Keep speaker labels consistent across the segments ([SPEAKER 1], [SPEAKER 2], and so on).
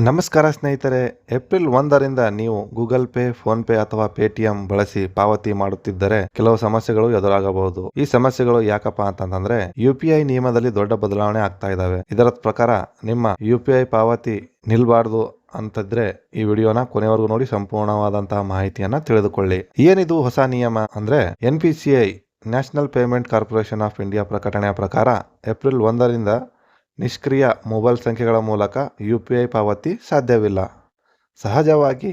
[SPEAKER 1] ನಮಸ್ಕಾರ ಸ್ನೇಹಿತರೆ, ಏಪ್ರಿಲ್ ಒಂದರಿಂದ ನೀವು ಗೂಗಲ್ ಪೇ, ಫೋನ್ ಪೇ ಅಥವಾ ಪೇಟಿಎಂ ಬಳಸಿ ಪಾವತಿ ಮಾಡುತ್ತಿದ್ದರೆ ಕೆಲವು ಸಮಸ್ಯೆಗಳು ಎದುರಾಗಬಹುದು. ಈ ಸಮಸ್ಯೆಗಳು ಯಾಕಪ್ಪ ಅಂತಂದ್ರೆ, ಯು ಪಿ ಐ ನಿಯಮದಲ್ಲಿ ದೊಡ್ಡ ಬದಲಾವಣೆ ಆಗ್ತಾ ಇದಾವೆ. ಇದರ ಪ್ರಕಾರ ನಿಮ್ಮ ಯು ಪಿ ಐ ಪಾವತಿ ನಿಲ್ಬಾರ್ದು ಅಂತಿದ್ರೆ ಈ ವಿಡಿಯೋನ ಕೊನೆವರೆಗೂ ನೋಡಿ ಸಂಪೂರ್ಣವಾದಂತಹ ಮಾಹಿತಿಯನ್ನ ತಿಳಿದುಕೊಳ್ಳಿ. ಏನಿದು ಹೊಸ ನಿಯಮ ಅಂದ್ರೆ, N P C I, national payment corporation of India ಪ್ರಕಟಣೆಯ ಪ್ರಕಾರ ಏಪ್ರಿಲ್ ಒಂದರಿಂದ ನಿಷ್ಕ್ರಿಯ ಮೊಬೈಲ್ ಸಂಖ್ಯೆಗಳ ಮೂಲಕ ಯು ಪಿ ಐ ಪಾವತಿ ಸಾಧ್ಯವಿಲ್ಲ. ಸಹಜವಾಗಿ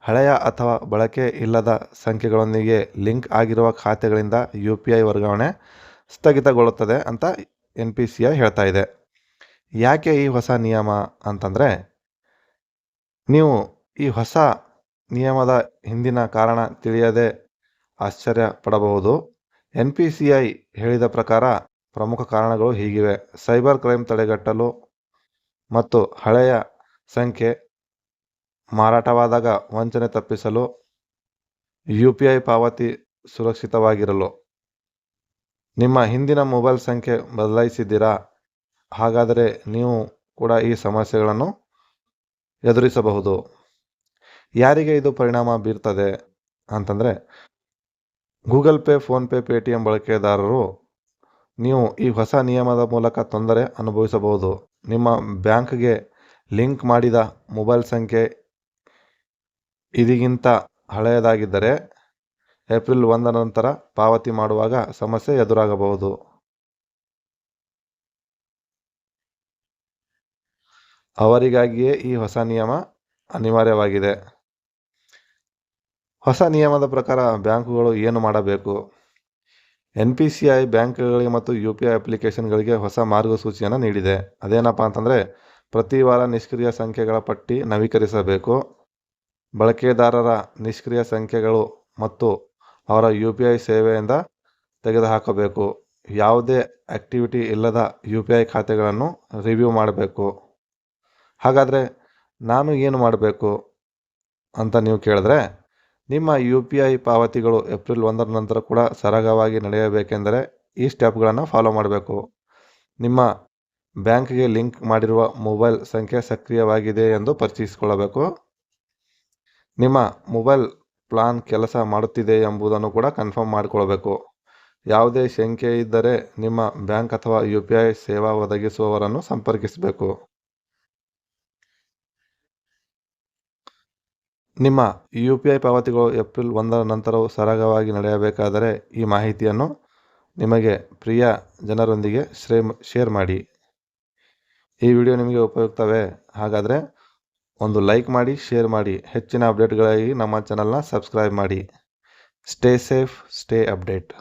[SPEAKER 1] ಹಳೆಯ ಅಥವಾ ಬಳಕೆ ಇಲ್ಲದ ಸಂಖ್ಯೆಗಳೊಂದಿಗೆ ಲಿಂಕ್ ಆಗಿರುವ ಖಾತೆಗಳಿಂದ ಯು ಪಿ ಐ ವರ್ಗಾವಣೆ ಸ್ಥಗಿತಗೊಳ್ಳುತ್ತದೆ ಅಂತ ಎನ್ ಪಿ ಸಿ ಐ ಹೇಳ್ತಾ ಇದೆ. ಯಾಕೆ ಈ ಹೊಸ ನಿಯಮ ಅಂತಂದರೆ, ನೀವು ಈ ಹೊಸ ನಿಯಮದ ಹಿಂದಿನ ಕಾರಣ ತಿಳಿಯದೆ ಆಶ್ಚರ್ಯ ಪಡಬಹುದು ಎನ್ ಪಿ ಸಿ ಐ ಹೇಳಿದ ಪ್ರಕಾರ ಪ್ರಮುಖ ಕಾರಣಗಳು ಹೀಗಿವೆ. ಸೈಬರ್ ಕ್ರೈಮ್ ತಡೆಗಟ್ಟಲು ಮತ್ತು ಹಳೆಯ ಸಂಖ್ಯೆ ಮಾರಾಟವಾದಾಗ ವಂಚನೆ ತಪ್ಪಿಸಲು ಯು ಪಿ ಐ ಪಾವತಿ ಸುರಕ್ಷಿತವಾಗಿರಲು. ನಿಮ್ಮ ಹಿಂದಿನ ಮೊಬೈಲ್ ಸಂಖ್ಯೆ ಬದಲಾಯಿಸಿದ್ದೀರಾ? ಹಾಗಾದರೆ ನೀವು ಕೂಡ ಈ ಸಮಸ್ಯೆಗಳನ್ನು ಎದುರಿಸಬಹುದು. ಯಾರಿಗೆ ಇದು ಪರಿಣಾಮ ಬೀರ್ತದೆ? ಅಂತಂದರೆ, ಗೂಗಲ್ ಪೇ ಫೋನ್ಪೇ ಪೇಟಿಎಂ ಬಳಕೆದಾರರು ನೀವು ಈ ಹೊಸ ನಿಯಮದ ಮೂಲಕ ತೊಂದರೆ ಅನುಭವಿಸಬಹುದು. ನಿಮ್ಮ ಬ್ಯಾಂಕ್ಗೆ ಲಿಂಕ್ ಮಾಡಿದ ಮೊಬೈಲ್ ಸಂಖ್ಯೆ ಇದಿಗಿಂತ ಹಳೆಯದಾಗಿದ್ದರೆ ಏಪ್ರಿಲ್ ಒಂದರ ನಂತರ ಪಾವತಿ ಮಾಡುವಾಗ ಸಮಸ್ಯೆ ಎದುರಾಗಬಹುದು. ಅವರಿಗಾಗಿಯೇ ಈ ಹೊಸ ನಿಯಮ ಅನಿವಾರ್ಯವಾಗಿದೆ. ಹೊಸ ನಿಯಮದ ಪ್ರಕಾರ ಬ್ಯಾಂಕುಗಳು ಏನು ಮಾಡಬೇಕು? ಎನ್ ಪಿ ಸಿ ಐ ಬ್ಯಾಂಕ್ಗಳಿಗೆ ಮತ್ತು ಯು ಪಿ ಐ ಅಪ್ಲಿಕೇಶನ್ಗಳಿಗೆ ಹೊಸ ಮಾರ್ಗಸೂಚಿಯನ್ನು ನೀಡಿದೆ. ಅದೇನಪ್ಪ ಅಂತಂದರೆ, ಪ್ರತಿ ವಾರ ನಿಷ್ಕ್ರಿಯ ಸಂಖ್ಯೆಗಳ ಪಟ್ಟಿ ನವೀಕರಿಸಬೇಕು. ಬಳಕೆದಾರರ ನಿಷ್ಕ್ರಿಯ ಸಂಖ್ಯೆಗಳು ಮತ್ತು ಅವರ ಯು ಪಿ ಐ ಸೇವೆಯಿಂದ ತೆಗೆದುಹಾಕಬೇಕು. ಯಾವುದೇ ಆ್ಯಕ್ಟಿವಿಟಿ ಇಲ್ಲದ ಯು ಪಿ ಐ ಖಾತೆಗಳನ್ನು ರಿವ್ಯೂ ಮಾಡಬೇಕು. ಹಾಗಾದರೆ ನಾನು ಏನು ಮಾಡಬೇಕು ಅಂತ ನೀವು ಕೇಳಿದ್ರೆ ನಿಮ್ಮ ಯು ಪಿ ಐ ಪಾವತಿಗಳು ಏಪ್ರಿಲ್ ಒಂದರ ನಂತರ ಕೂಡ ಸರಾಗವಾಗಿ ನಡೆಯಬೇಕೆಂದರೆ ಈ ಸ್ಟೆಪ್ಗಳನ್ನು ಫಾಲೋ ಮಾಡಬೇಕು. ನಿಮ್ಮ ಬ್ಯಾಂಕ್ಗೆ ಲಿಂಕ್ ಮಾಡಿರುವ ಮೊಬೈಲ್ ಸಂಖ್ಯೆ ಸಕ್ರಿಯವಾಗಿದೆ ಎಂದು ಪರಿಚಯಿಸಿಕೊಳ್ಳಬೇಕು. ನಿಮ್ಮ ಮೊಬೈಲ್ ಪ್ಲಾನ್ ಕೆಲಸ ಮಾಡುತ್ತಿದೆ ಎಂಬುದನ್ನು ಕೂಡ ಕನ್ಫರ್ಮ್ ಮಾಡಿಕೊಳ್ಬೇಕು ಯಾವುದೇ ಶಂಕೆ ಇದ್ದರೆ ನಿಮ್ಮ ಬ್ಯಾಂಕ್ ಅಥವಾ ಯು ಪಿ ಐ ಸೇವಾ ಒದಗಿಸುವವರನ್ನು ಸಂಪರ್ಕಿಸಬೇಕು. ನಿಮ್ಮ ಯು ಪಿ ಐ ಪಾವತಿಗಳು ಏಪ್ರಿಲ್ ಒಂದರ ನಂತರವೂ ಸರಾಗವಾಗಿ ನಡೆಯಬೇಕಾದರೆ ಈ ಮಾಹಿತಿಯನ್ನು ನಿಮಗೆ ಪ್ರಿಯ ಜನರೊಂದಿಗೆ ಶ್ರೇ, ಶೇರ್ ಮಾಡಿ. ಈ ವಿಡಿಯೋ ನಿಮಗೆ ಉಪಯುಕ್ತವೇ? ಹಾಗಾದರೆ ಒಂದು ಲೈಕ್ ಮಾಡಿ, ಶೇರ್ ಮಾಡಿ. ಹೆಚ್ಚಿನ ಅಪ್ಡೇಟ್ಗಳಿಗಾಗಿ ನಮ್ಮ ಚಾನಲ್ನ ಸಬ್ಸ್ಕ್ರೈಬ್ ಮಾಡಿ. Stay safe, stay update.